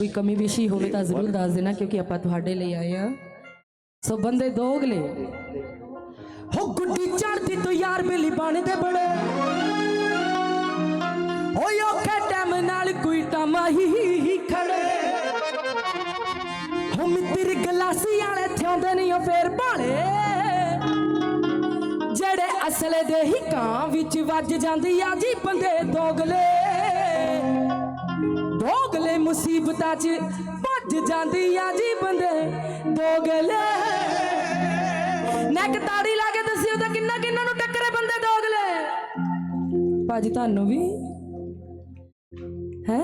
ਕੋਈ ਕਮੀ ਵਿਸ਼ੀ ਹੋਵੇ ਤਾਂ ਜ਼ਰੂਰ ਦੱਸ ਦੇਣਾ ਕਿਉਂਕਿ ਆਪਾਂ ਤੁਹਾਡੇ ਲਈ ਆਏ ਆ ਸੋ ਬੰਦੇ ਦੋਗਲੇ। ਹੋ ਗੁੱਡੀ ਚੜਦੀ ਤੂੰ ਯਾਰ ਮਿਲੀ ਬਣਦੇ ਬੜੇ ਓਏ ਔਖੇ ਟਾਈਮ ਨਾਲ ਕੋਈ ਟਮਾਹੀ ਖੜੇ। ਹੋ ਮਿੱਤਰ ਗਲਾਸੀ ਵਾਲੇ ਥਿਆਉਂਦੇ ਨਹੀਂ ਉਹ ਫੇਰ ਭਾਲੇ ਜਿਹੜੇ ਅਸਲੇ ਦੇ ਹੀ ਕਾਂ ਵਿੱਚ ਵੱਜ ਜਾਂਦੀ ਆ ਜੀ ਬੰਦੇ ਦੋਗਲੇ। ਮੁਸੀਬਤਾਂ 'ਚ ਭੱਜ ਜਾਂਦੀ ਆ ਜੀ ਬੰਦੇ। ਦੋਗਲੇ ਨੈਕ ਤਾੜੀ ਲਾ ਕੇ ਦੱਸਿਓ ਤਾਂ ਕਿੰਨਾ ਕਿੰਨਾ ਨੂੰ ਟੱਕਰੇ ਬੰਦੇ ਦੋਗਲੇ ਭਾਜੀ ਤੁਹਾਨੂੰ ਵੀ? ਹੈ?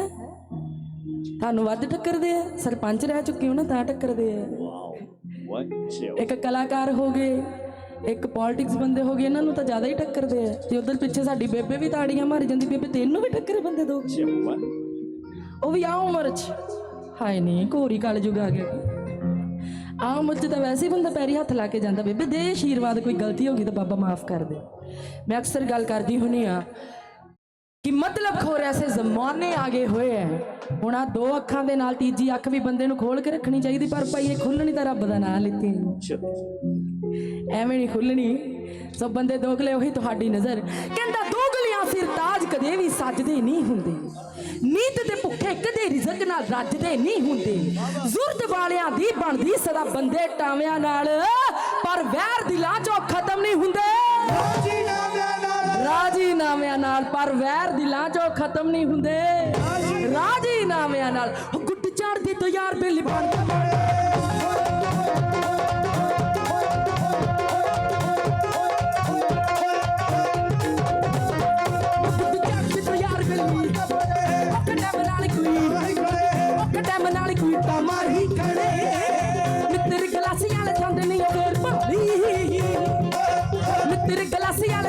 ਤੁਹਾਨੂੰ ਵੱਧ ਟੱਕਰਦੇ ਆ? ਸਰਪੰਚ ਰਹਿ ਚੁੱਕੇ ਹੋ ਨਾ ਤਾਂ ਟੱਕਰਦੇ ਆ. ਇੱਕ ਕਲਾਕਾਰ ਹੋ ਗਏ ਇੱਕ ਪੋਲਿਟਿਕਸ ਬੰਦੇ ਹੋ ਗਏ ਇਹਨਾਂ ਨੂੰ ਤਾਂ ਜ਼ਿਆਦਾ ਹੀ ਟੱਕਰਦੇ ਆ। ਤੇ ਉਧਰ ਪਿੱਛੇ ਸਾਡੀ ਬੇਬੇ ਵੀ ਤਾੜੀਆਂ ਮਾਰੀ ਜਾਂਦੀ ਬੇਬੇ ਤੈਨੂੰ ਵੀ ਟੱਕਰੇ ਬੰਦੇ ਦੋ? ਉਹ ਵੀ ਆ ਉਮਰ ਚ। ਹਾਏ ਨਹੀਂ ਘੋਰੀ ਕਾਲ ਜੁਗ ਆ ਗਿਆ। ਆ ਉਮਰ ਚ ਤਾਂ ਵੈਸੇ ਹੀ ਬੰਦਾ ਪੈਰੀ ਹੱਥ ਲਾ ਕੇ ਜਾਂਦਾ। ਬੇਬੇ ਦੇ ਆਸ਼ੀਰਵਾਦ ਕੋਈ ਗਲਤੀ ਹੋ ਗਈ ਤਾਂ ਬਾਬਾ ਮਾਫ ਕਰ ਦੇ। ਮੈਂ ਅਕਸਰ ਗੱਲ ਕਰਦੀ ਹੁੰਨੀ ਆ ਕਿ ਮਤਲਬ ਖੋਰ ਐਸੇ ਜ਼ਮਾਨੇ ਆ ਗਏ ਹੋਏ ਐ। ਹੁਣ ਆ ਦੋ ਅੱਖਾਂ ਦੇ ਨਾਲ ਤੀਜੀ ਅੱਖ ਵੀ ਬੰਦੇ ਨੂੰ ਖੋਲ ਕੇ ਰੱਖਣੀ ਚਾਹੀਦੀ, ਪਰ ਭਾਈ ਇਹ ਖੁੱਲਣੀ ਤਾਂ ਰੱਬ ਦਾ ਨਾਂ ਲਿੱਤੀ ਐਵੇਂ ਨਹੀਂ ਖੁੱਲਣੀ ਸੋ ਬੰਦੇ ਦੋਗਲੇ ਉਹੀ ਤੁਹਾਡੀ ਨਜ਼ਰ। ਕਹਿੰਦਾ ਦੋਗਲਿਆਂ ਸਿਰ ਕਦੇ ਵੀ ਸੱਜਦੇ ਨਹੀਂ ਹੁੰਦੇ। ਨੀਤ ਤੇ ਭੁੱਖੇ ਕਦੇ ਰਿਜ਼ਕ ਨਾਲ ਰੱਜਦੇ ਨਹੀਂ ਹੁੰਦੇ। ਜ਼ੁਰਦ ਵਾਲਿਆਂ ਦੀ ਬਣਦੀ ਸਦਾ ਬੰਦੇ ਟਾਵਿਆਂ ਨਾਲ। ਪਰ ਵੈਰ ਦਿਲਾਂ ਚੋਂ ਖਤਮ ਨਹੀਂ ਹੁੰਦੇ। ਰਾਜੀ ਨਾਮਿਆਂ ਨਾਲ ਪਰ ਵੈਰ ਦਿਲਾਂ ਚੋਂ ਖਤਮ ਨਹੀਂ ਹੁੰਦੇ। ਰਾਜੀ ਨਾਮਿਆਂ ਨਾਲ ਗੁੱਟ ਚੜਦੀ ਤੋਂ ਯਾਰ ਬੇਲੀ ਬਣ ਮਿੱਤਰ ਗਲਾਸੀ ਵਾਲੇ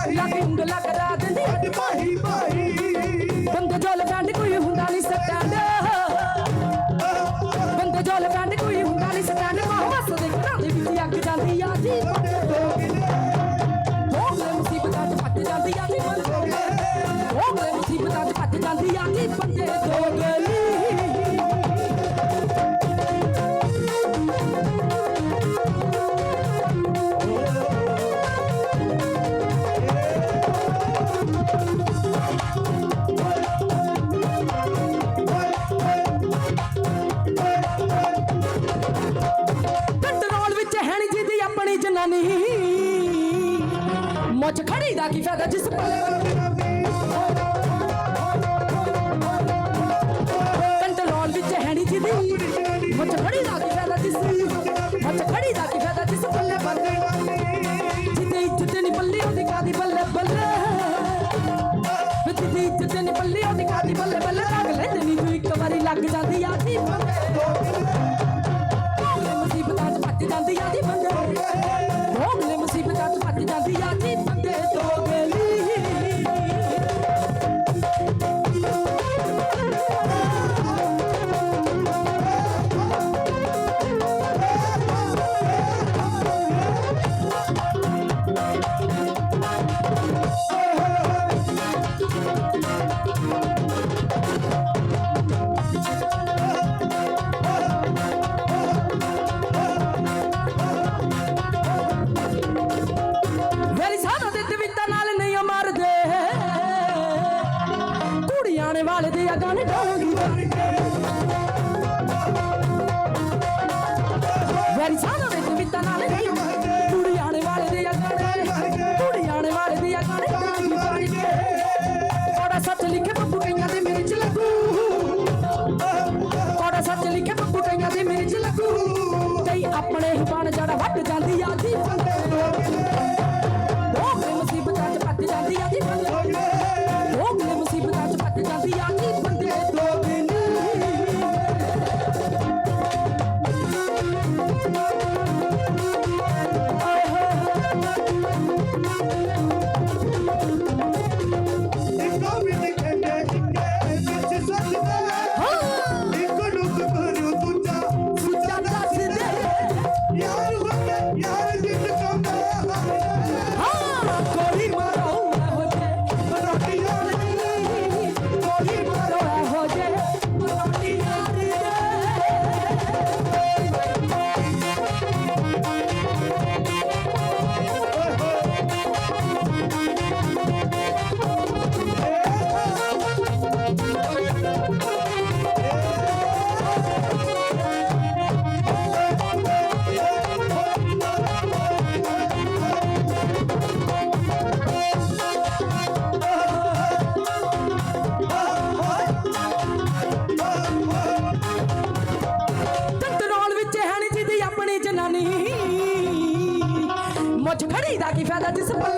ਦਿੰਦੇ ਲਾ ਕੇ ਉਂਗਲਾ ਕਰਾ ਦਿੰਦੀ ਓਏ ਭਾਈ ਬੰਦੇ ਜੋ ਲਗਾਂਡ ਇੱਜ਼ਤ ਨਹੀਂ ਮੁੱਝ ਖੜੀ ਦਾ ਕੀ ਫਾਇਦਾ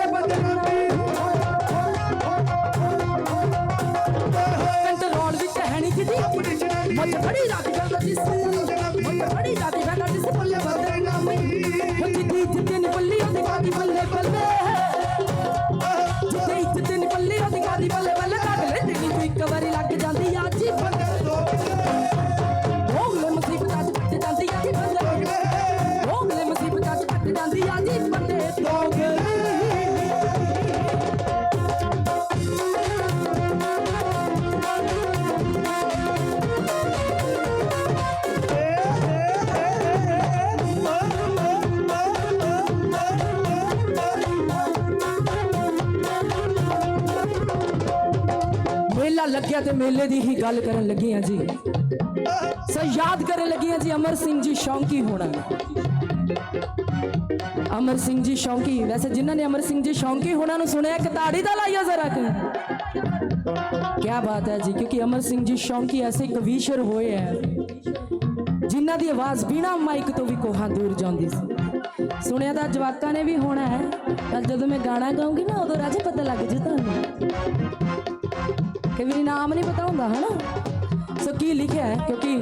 ਲੱਗਿਆ ਤੇ ਮੇਲੇ ਦੀ ਹੀ ਗੱਲ ਕਰਨ ਲੱਗੀਆਂ ਜੀ। ਸੋ ਯਾਦ ਕਰਨ ਲੱਗੀਆਂ ਜੀ, ਅਮਰ ਸਿੰਘ ਜੀ ਸ਼ੌਂਕੀ ਹੋਣਾ। ਅਮਰ ਸਿੰਘ ਜੀ ਸ਼ੌਂਕੀ। ਵੈਸੇ ਜਿਨ੍ਹਾਂ ਨੇ ਅਮਰ ਸਿੰਘ ਜੀ ਸ਼ੌਂਕੀ ਹੋਣਾ ਨੂੰ ਸੁਣਿਆ, ਇੱਕ ਦਾ ਲਾਈਆ ਜ਼ਰਾ ਕਿ। ਕੀ ਬਾਤ ਹੈ ਜੀ, ਕਿਉਂਕਿ ਅਮਰ ਸਿੰਘ ਜੀ ਸ਼ੌਂਕੀ ਐਸੇ ਕਵੀਸ਼ਰ ਹੋਏ ਹੈ ਜਿਨ੍ਹਾਂ ਦੀ ਆਵਾਜ਼ ਬਿਨਾ ਮਾਈਕ ਤੋਂ ਵੀ ਕੋਹਾਂ ਦੂਰ ਜਾਂਦੀ ਸੀ। ਸੁਣਿਆ ਤਾਂ ਜਵਾਕਾਂ ਨੇ ਵੀ ਹੋਣਾ ਹੈ ਪਰ ਜਦੋਂ ਮੈਂ ਗਾਣਾ ਗਾਉਂਗੀ ਨਾ, ਉਦੋਂ ਰਾਜੇ ਪਤਾ ਲੱਗ ਜੂ ਤੁਹਾਨੂੰ। ਕਿ ਵੀ ਨਾਮ ਨਹੀਂ ਪਤਾ ਹੁੰਦਾ, ਹਨਾ? ਸੋ ਕੀ ਲਿਖਿਆ ਹੈ? ਕਿਉਂਕਿ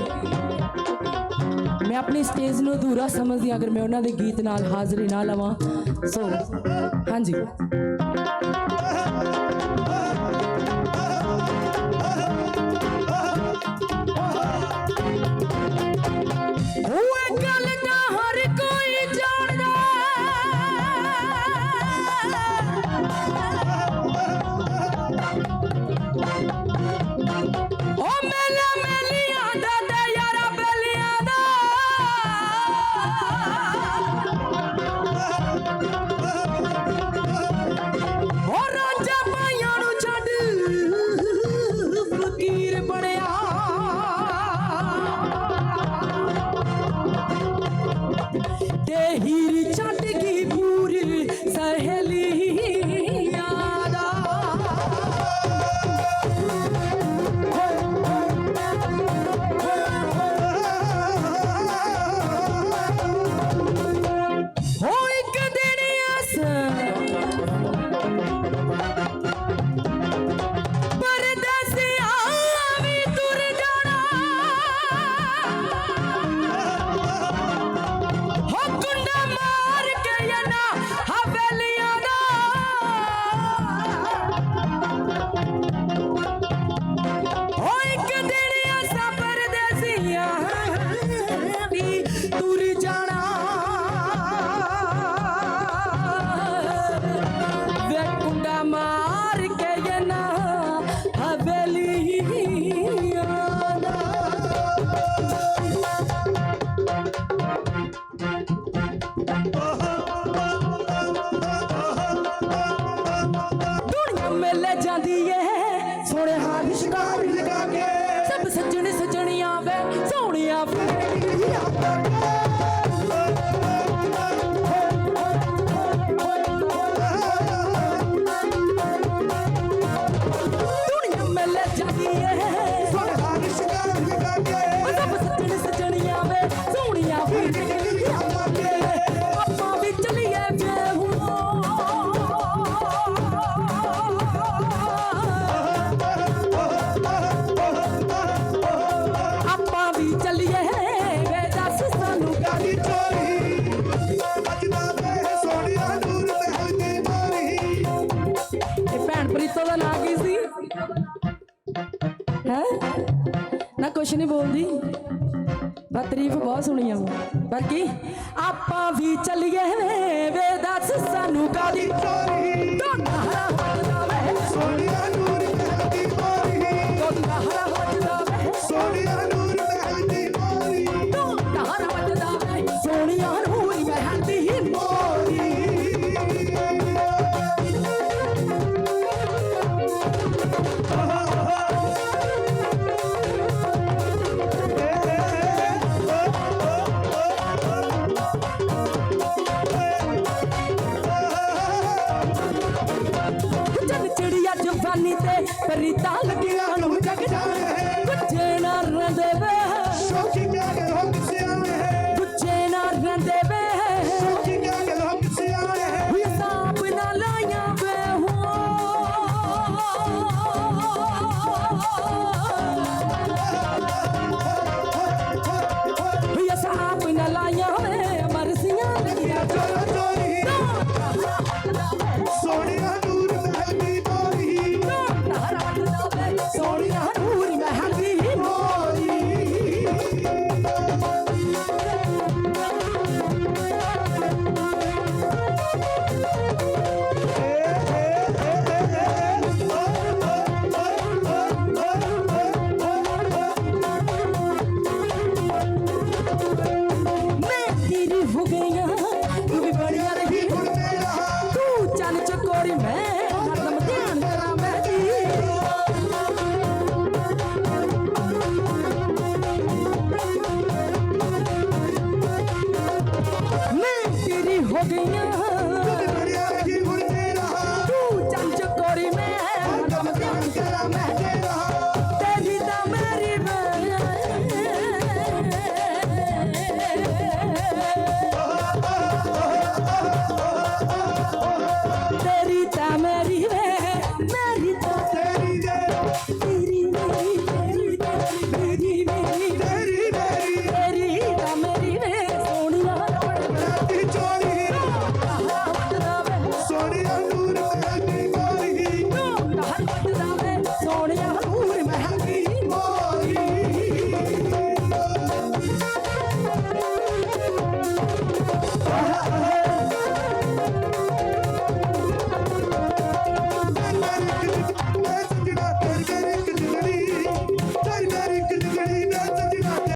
ਮੈਂ ਆਪਣੀ ਸਟੇਜ ਨੂੰ ਅਧੂਰਾ ਸਮਝਦੀ ਹਾਂ, ਅਗਰ ਮੈਂ ਉਹਨਾਂ ਦੇ ਗੀਤ ਨਾਲ ਹਾਜ਼ਰੀ ਨਾ ਲਵਾਂ। ਸੋ, ਹਾਂਜੀ। ਸੰਸਥਾ ਦਾ ਨਾਂ ਕੀ ਸੀ? ਹੈ? ਨਾ ਕੁਛ ਨਹੀਂ ਬੋਲਦੀ। ਬਾ ਤਰੀਫ ਬਹੁਤ ਸੁਣੀ ਆ। ਬਾਕੀ ਆਪਾਂ ਵੀ ਚੱਲੀਏ ਵੇ ਦੱਸ ਸਾਨੂੰ ਕਾਦੀ ਚੋਰੀ? ਦੋਨਾ ਤੇ ਪਰੀਤਾ ਲੱਗੀਆਂ ਨੂੰ ਜਗ ਜਾਵੇ ਕੁਝੇ ਨਾ ਰੰਦੇ ਵੇ। ਸ਼ੌਕੀ ਪਿਆਰੇ ਹੋ ਕਿਸੇ रही तू चल चकोरी मैं हो गया तू चल चकोरी में मैं